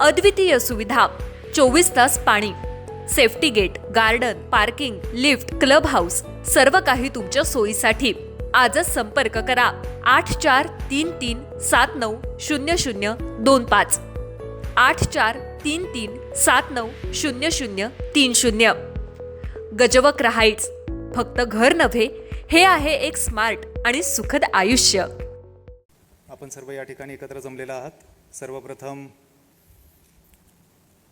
अद्वितीय सुविधा चोवीस तास पाणी safety gate garden parking lift club house सर्व काही तुमच्या सोयीसाठी. आजच संपर्क करा आठ चार तीन तीन सात नऊ शून्य शून्य दोन पाच. आठ चार तीन तीन सात नऊ शून्य शून्य तीन शून्य. गजवक हाईट्स फक्त घर नव्हे हे आहे एक स्मार्ट आणि सुखद आयुष्य. आपण सर्व या ठिकाणी एकत्र जमलेला आहात. सर्वप्रथम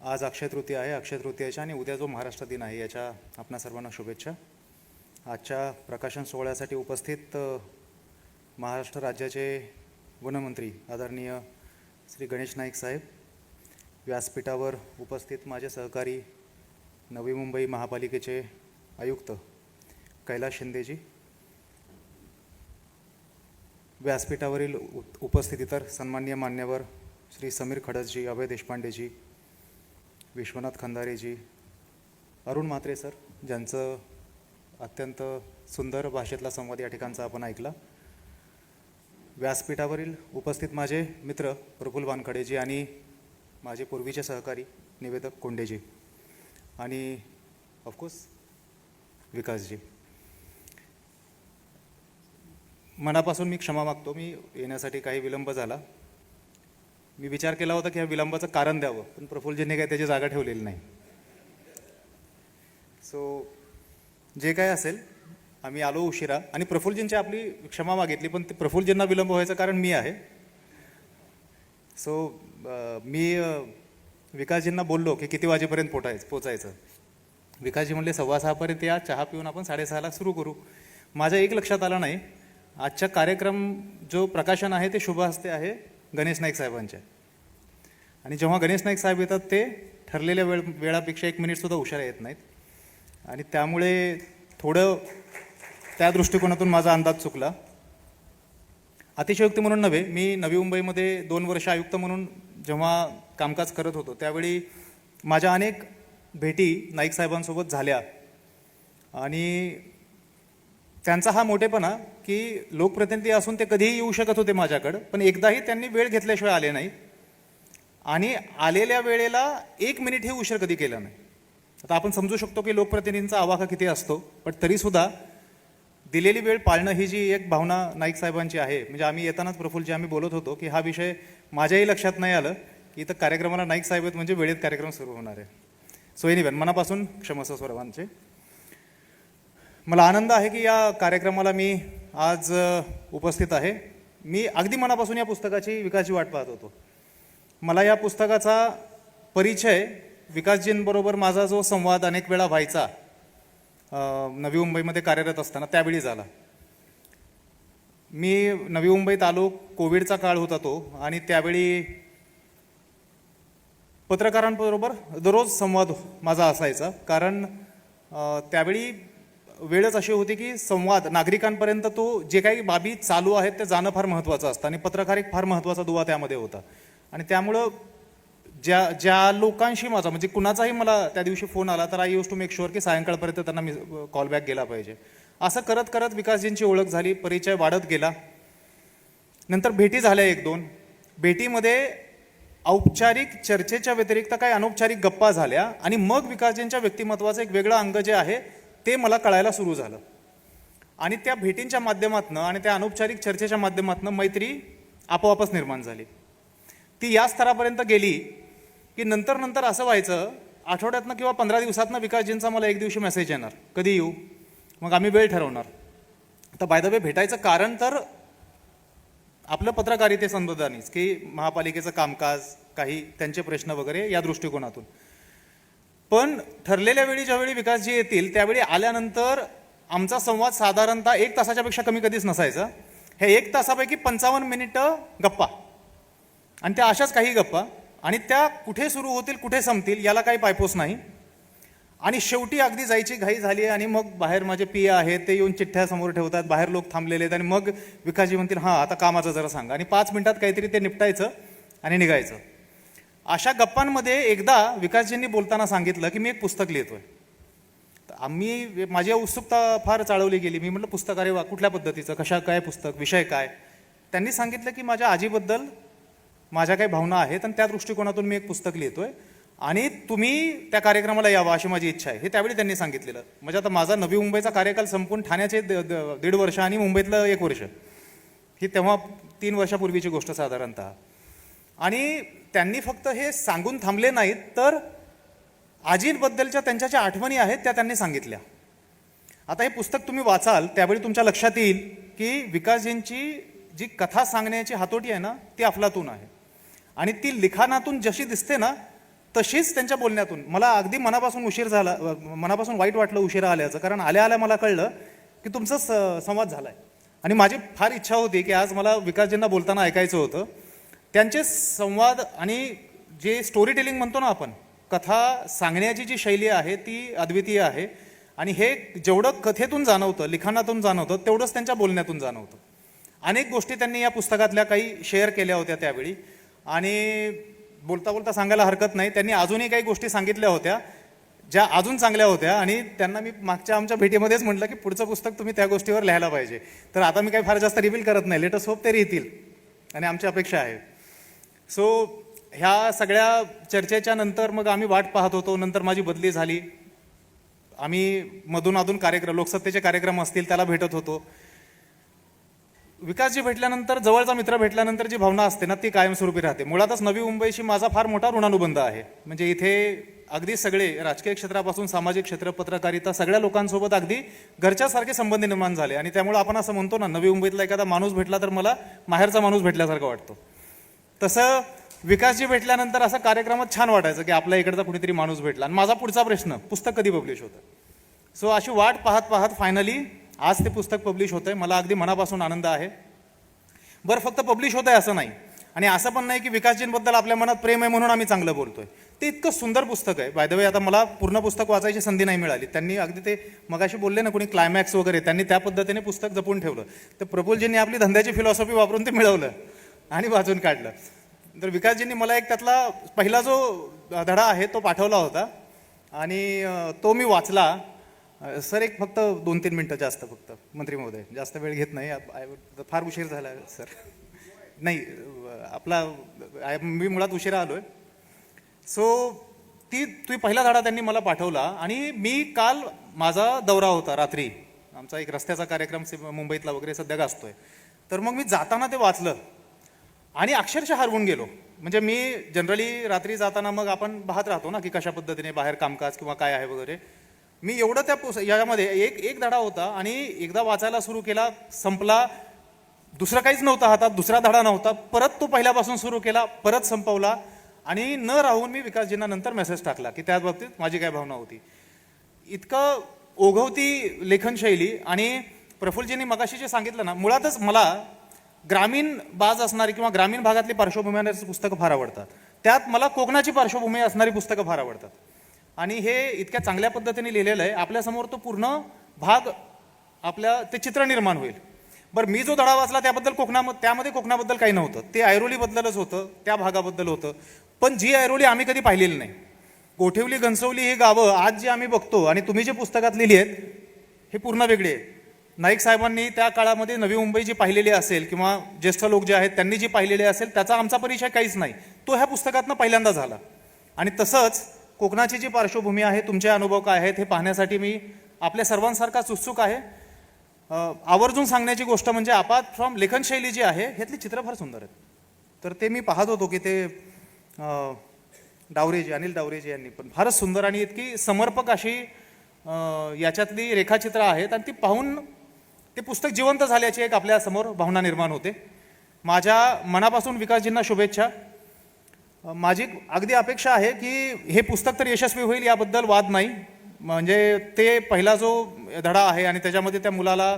आज अक्षय तृतीया आहे. अक्षय तृतीयाच्या आणि उद्या जो महाराष्ट्र दिन आहे याच्या आपणा सर्वांना शुभेच्छा. आजच्या प्रकाशन सोहळ्यासाठी उपस्थित महाराष्ट्र राज्याचे वनमंत्री आदरणीय श्री गणेश नाईक साहेब व्यासपीठावर उपस्थित माझे सहकारी नवी मुंबई महापालिकेचे आयुक्त कैलास शिंदेजी व्यासपीठावरील उपस्थित इतर सन्मान्य मान्यवर श्री समीर खडसजी अभय देशपांडेजी विश्वनाथ खंदारेजी अरुण म्हात्रे सर ज्यांचं अत्यंत सुंदर भाषेतला संवाद या ठिकाणचा आपण ऐकला. व्यासपीठावरील उपस्थित माझे मित्र प्रफुल वानखडेजी आणि माझे पूर्वीचे सहकारी निवेदक कोंडेजी आणि ऑफकोर्स विकासजी. मनापासून मी क्षमा मागतो. मी येण्यासाठी काही विलंब झाला. मी विचार केला होता की ह्या विलंबाचं कारण द्यावं पण प्रफुल्लजींनी काही त्याची जागा ठेवलेली नाही. सो जे काय असेल आम्ही आलो उशिरा आणि प्रफुल्लजींची आपली क्षमा मागितली पण ते प्रफुल्लजींना विलंब व्हायचं कारण मी आहे. सो मी विकासजींना बोललो की किती वाजेपर्यंत पोटायचं पोचायचं. विकासजी म्हणले सव्वा सहापर्यंत या चहा पिऊन आपण साडेसहाला सुरू करू. माझ्या एक लक्षात आलं नाही आजचा कार्यक्रम जो प्रकाशन आहे ते शुभ हस्ते आहे गणेश नाईक साहेबांच्या आणि जेव्हा गणेश नाईक साहेब येतात ते ठरलेल्या वेळ वेळापेक्षा एक मिनिटसुद्धा हुशार येत नाहीत. आणि त्यामुळे थोडं त्या दृष्टिकोनातून माझा अंदाज चुकला. अतिशयोक्ती म्हणून नव्हे मी नवी मुंबईमध्ये दोन वर्ष आयुक्त म्हणून जेव्हा कामकाज करत होतो त्यावेळी माझ्या अनेक भेटी नाईक साहेबांसोबत झाल्या. आणि त्यांचा हा मोठेपणा की लोकप्रतिनिधी असून ते कधीही येऊ शकत होते माझ्याकडं पण एकदाही त्यांनी वेळ घेतल्याशिवाय आले नाही. आणि आलेल्या वेळेला एक मिनिट हे उशीर कधी केला नाही. आता आपण समजू शकतो की लोकप्रतिनिधींचा आवाका किती असतो पण तरीसुद्धा दिलेली वेळ पाळणं ही जी एक भावना नाईक साहेबांची आहे म्हणजे आम्ही येतानाच प्रफुल्लजी आम्ही बोलत होतो की हा विषय माझ्याही लक्षात नाही आलं की इथं कार्यक्रमाला नाईक साहेब आहेत म्हणजे वेळेत कार्यक्रम सुरू होणार आहे. सो एनिवन मनापासून क्षमस्व सर्वांचे. मला आनंद आहे की या कार्यक्रमाला मी आज उपस्थित आहे. मी अगदी मनापासून या पुस्तकाची विकासची वाट पाहत होतो. मला या पुस्तकाचा परिचय विकासजींबरोबर माझा जो संवाद अनेक वेळा व्हायचा नवी मुंबईमध्ये कार्यरत असताना त्यावेळी झाला. मी नवी मुंबईत आलो कोविडचा काळ होता तो आणि त्यावेळी पत्रकारांबरोबर दररोज संवाद माझा असायचा. कारण त्यावेळी वेळच अशी होती की संवाद नागरिकांपर्यंत तो जे काही बाबी चालू आहेत ते जाणं फार महत्त्वाचं असतं. आणि पत्रकार एक फार महत्त्वाचा दुवा त्यामध्ये होता. आणि त्यामुळं ज्या ज्या लोकांशी माझा म्हणजे कुणाचाही मला त्या दिवशी फोन आला तर I use to make sure की सायंकाळपर्यंत त्यांना मी कॉल बॅक गेला पाहिजे. असं करत करत विकासजींची ओळख झाली परिचय वाढत गेला. नंतर भेटी झाल्या एक दोन. भेटीमध्ये औपचारिक चर्चेच्या व्यतिरिक्त काही अनौपचारिक गप्पा झाल्या. आणि मग विकासजींच्या व्यक्तिमत्वाचं एक वेगळं अंग जे आहे ते मला कळायला सुरू झालं. आणि त्या भेटींच्या माध्यमातून आणि त्या अनौपचारिक चर्चेच्या माध्यमातून मैत्री आपोआपच निर्माण झाली. ती या स्तरापर्यंत गेली की नंतर नंतर असं व्हायचं आठवड्यातनं किंवा पंधरा दिवसातनं विकासजींचा मला एक दिवशी मेसेज येणार. कधी येऊ? मग आम्ही वेळ ठरवणार. तर बाय द वे भेटायचं कारण तर आपलं पत्रकारिते संबंधानेच की महापालिकेचं कामकाज काही त्यांचे प्रश्न वगैरे या दृष्टिकोनातून. पण ठरलेल्या वेळी ज्यावेळी विकासजी येतील त्यावेळी आल्यानंतर आमचा संवाद साधारणतः एक तासाच्यापेक्षा कमी कधीच नसायचा. हे एक तासापैकी पंचावन्न मिनिटं गप्पा. आणि त्या अशाच काही गप्पा. आणि त्या कुठे सुरू होतील कुठे संपतील याला काही पायपोस नाही. आणि शेवटी अगदी जायची घाई झाली आणि मग बाहेर माझे पिया आहेत ते येऊन चिठ्ठ्या समोर ठेवतात. बाहेर लोक थांबलेले आहेत आणि मग विकासजी म्हणतील हां आता कामाचं जरा सांगा. आणि पाच मिनिटात काहीतरी ते निपटायचं आणि निघायचं. अशा गप्पांमध्ये एकदा विकासजींनी बोलताना सांगितलं की मी एक पुस्तक लिहितोय. तर आम्ही माझी उत्सुकता फार चाळवली गेली. मी म्हटलं पुस्तक अरे वा कुठल्या पद्धतीचं? कशा काय पुस्तक? विषय काय? त्यांनी सांगितलं की माझ्या आजीबद्दल माझ्या काही भावना आहेत आणि त्या दृष्टिकोनातून मी एक पुस्तक लिहितोय. आणि तुम्ही त्या कार्यक्रमाला यावं अशी माझी इच्छा आहे. हे त्यावेळी त्यांनी सांगितलेलं. म्हणजे आता माझा नवी मुंबईचा कार्यकाल संपून ठाण्याचे द- द- दीड वर्ष आणि मुंबईतलं एक वर्ष. ही तेव्हा तीन वर्षापूर्वीची गोष्ट साधारणतः. आणि त्यांनी फक्त हे सांगून थांबले नाहीत तर आजींबद्दलच्या त्यांच्या ज्या आठवणी आहेत त्या त्यांनी सांगितल्या. आता हे पुस्तक तुम्ही वाचाल त्यावेळी तुमच्या लक्षात येईल की विकासजींची जी कथा सांगण्याची हातोटी आहे ना ती अफलातून आहे. आणि ती लिखाणातून जशी दिसते ना तशीच त्यांच्या बोलण्यातून. मला अगदी मनापासून उशीर झाला मनापासून वाईट वाटलं उशिरा आल्याचं कारण आल्या आल्या मला कळलं की तुमचा स- संवाद आहे आणि माझी फार इच्छा होती की आज मला विकासजींना बोलताना ऐकायचं होतं. त्यांचे संवाद आणि जे स्टोरी टेलिंग म्हणतो ना आपण कथा सांगण्याची जी शैली आहे ती अद्वितीय आहे. आणि हे जेवढं कथेतून जाणवतं लिखाणातून जाणवतं तेवढंच त्यांच्या बोलण्यातून जाणवतं. अनेक गोष्टी त्यांनी या पुस्तकातल्या काही शेअर केल्या होत्या त्यावेळी. आणि बोलता बोलता सांगायला हरकत नाही. त्यांनी अजूनही काही गोष्टी सांगितल्या होत्या ज्या अजून चांगल्या होत्या. आणि त्यांना मी मागच्या आमच्या भेटीमध्येच म्हटलं की पुढचं पुस्तक तुम्ही त्या गोष्टीवर लिहायला पाहिजे. तर आता मी काही फार जास्त रिव्हील करत नाही. लेटस होप ते येतील आणि आमची अपेक्षा आहे. सो ह्या सगळ्या चर्चेच्या नंतर मग आम्ही वाट पाहत होतो. नंतर माझी बदली झाली. आम्ही मधून अधून कार्यक्रम लोकसत्तेचे कार्यक्रम असतील त्याला भेटत होतो. विकासजी भेटल्यानंतर जवळचा मित्र भेटल्यानंतर जी भावना असते ना ती कायमस्वरूपी राहते. मुळातच नवी मुंबईशी माझा फार मोठा ऋणानुबंध आहे. म्हणजे इथे अगदी सगळे राजकीय क्षेत्रापासून सामाजिक क्षेत्र पत्रकारिता सगळ्या लोकांसोबत अगदी घरच्यासारखे संबंध निर्माण झाले. आणि त्यामुळे आपण असं म्हणतो ना नवी मुंबईतला एखादा माणूस भेटला तर मला माहेरचा माणूस भेटल्यासारखं वाटतो. तसं विकासजी भेटल्यानंतर असं कार्यक्रमात छान वाटायचं की आपल्या इकडचा कुणीतरी माणूस भेटला. आणि माझा पुढचा प्रश्न पुस्तक कधी पब्लिश होतं? सो अशी वाट पाहत पाहत फायनली आज ते पुस्तक पब्लिश होतंय. मला अगदी मनापासून आनंद आहे. बरं फक्त पब्लिश होत आहे असं नाही. आणि असं पण नाही की विकासजींबद्दल आपल्या मनात प्रेम आहे म्हणून आम्ही चांगलं बोलतोय. ते इतकं सुंदर पुस्तक आहे. बाय द वे आता मला पूर्ण पुस्तक वाचायची संधी नाही मिळाली. त्यांनी अगदी ते मगाशी बोलले ना कोणी क्लायमॅक्स वगैरे त्यांनी त्या पद्धतीने पुस्तक जपून ठेवलं. तर प्रफुलजींनी आपली धंद्याची फिलॉसॉफी वापरून ते मिळवलं. आणि वाचून काढलं. तर विकासजींनी मला एक त्यातला पहिला जो धडा आहे तो पाठवला होता. आणि तो मी वाचला. सर एक फक्त दोन तीन मिनटं जास्त फक्त. मंत्री महोदय जास्त वेळ घेत नाही. आय फार उशीर झाला सर. नाही आपला आय- मी मुळात उशिरा आहे सो ती तुम्ही पहिला धडा त्यांनी मला पाठवला. आणि मी काल माझा दौरा होता रात्री. आमचा एक रस्त्याचा कार्यक्रम मुंबईतला वगैरे सध्या गाजतोय. तर मग मी जाताना ते वाचलं. आणि अक्षरशः हरवून गेलो. म्हणजे मी जनरली रात्री जाताना मग आपण पाहत राहतो ना की कशा पद्धतीने बाहेर कामकाज किंवा काय आहे वगैरे. मी एवढं त्या पुस यामध्ये एक एक धडा होता आणि एकदा वाचायला सुरू केला संपला. दुसरं काहीच नव्हता हातात दुसरा धडा नव्हता. परत तो पहिल्यापासून सुरू केला परत संपवला. आणि न राहून मी विकासजींना नंतर मेसेज टाकला की त्या बाबतीत माझी काय भावना होती. इतकं ओघवती लेखनशैली आणि प्रफुल्लजींनी मगाशी जे सांगितलं ना मुळातच मला ग्रामीण बाज असणारी किंवा ग्रामीण भागातली पार्श्वभूमी पुस्तकं फार आवडतात. त्यात मला कोकणाची पार्श्वभूमी असणारी पुस्तकं फार आवडतात. आणि हे इतक्या चांगल्या पद्धतीने लिहिलेलं आहे आपल्यासमोर तो पूर्ण भाग आपल्या ते चित्र निर्माण होईल. बरं मी जो धडा वाचला त्याबद्दल कोकणा त्यामध्ये कोकणाबद्दल काही नव्हतं. ते ऐरोलीबद्दलच होतं त्या भागाबद्दल होतं. पण जी ऐरोली आम्ही कधी पाहिलेली नाही. गोठेवली घनसवली ही गावं आज जी आम्ही बघतो आणि तुम्ही जे पुस्तकात लिहिली आहेत हे पूर्ण वेगळी आहे नाईक साहेबांनी त्या काळामध्ये नवी मुंबई जी पाहिलेली असेल किंवा ज्येष्ठ लोक जे आहेत त्यांनी जी पाहिलेली असेल त्याचा आमचा परिचय काहीच नाही. तो ह्या पुस्तकातनं पहिल्यांदा झाला. आणि तसंच कोकणाची जी पार्श्वभूमी आहे तुमचे अनुभव काय आहेत हे पाहण्यासाठी मी आपल्या सर्वांसारखाच उत्सुक आहे. आवर्जून सांगण्याची गोष्ट म्हणजे आपात फ्रॉम लेखनशैली जी आहे ह्यातली चित्र फार सुंदर आहेत. तर ते मी पाहत होतो की ते डावरेजी अनिल डावरेजी यांनी पण फारच सुंदर आणि इतकी समर्पक अशी याच्यातली रेखाचित्र आहेत आणि ती पाहून ते पुस्तक जिवंत झाल्याची एक आपल्यासमोर भावना निर्माण होते. माझ्या मनापासून विकासजींना शुभेच्छा. माझी अगदी अपेक्षा आहे की हे पुस्तक तर यशस्वी होईल याबद्दल वाद नाही. म्हणजे ते पहिला जो धडा आहे आणि त्याच्यामध्ये त्या मुलाला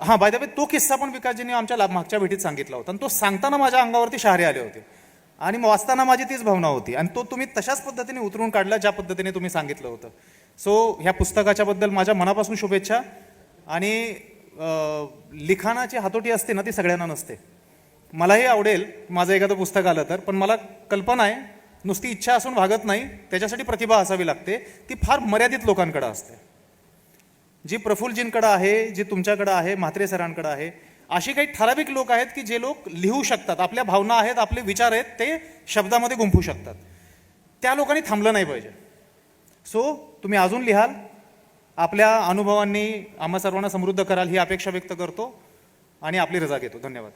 हां बाय वे तो किस्सा पण विकासजींनी आमच्या मागच्या भेटीत सांगितला होता. आणि तो सांगताना माझ्या अंगावरती शहारे आले होते. आणि मग वाचताना माझी तीच भावना होती. आणि तो तुम्ही तशाच पद्धतीने उतरून काढला ज्या पद्धतीने तुम्ही सांगितलं होतं. सो ह्या पुस्तकाच्याबद्दल माझ्या मनापासून शुभेच्छा. आणि लिखाणाची हातोटी असते ना ती सगळ्यांना नसते. मलाही आवडेल माझं एखादं पुस्तक आलं तर पण मला कल्पना आहे नुसती इच्छा असून भागत नाही त्याच्यासाठी प्रतिभा असावी लागते ती फार मर्यादित लोकांकडे असते. जी प्रफुल्लजींकडं आहे जी तुमच्याकडं आहे म्हात्रे सरांकडं आहे अशी काही ठराविक लोक आहेत की जे लोक लिहू शकतात आपल्या भावना आहेत आपले विचार आहेत ते शब्दामध्ये गुंफू शकतात. त्या लोकांनी थांबलं नाही पाहिजे. सो तुम्ही अजून लिहाल आपल्या अनुभवांनी आम्हा सर्वांना समृद्ध कराल ही अपेक्षा व्यक्त करतो आणि आपली रजा घेतो. धन्यवाद.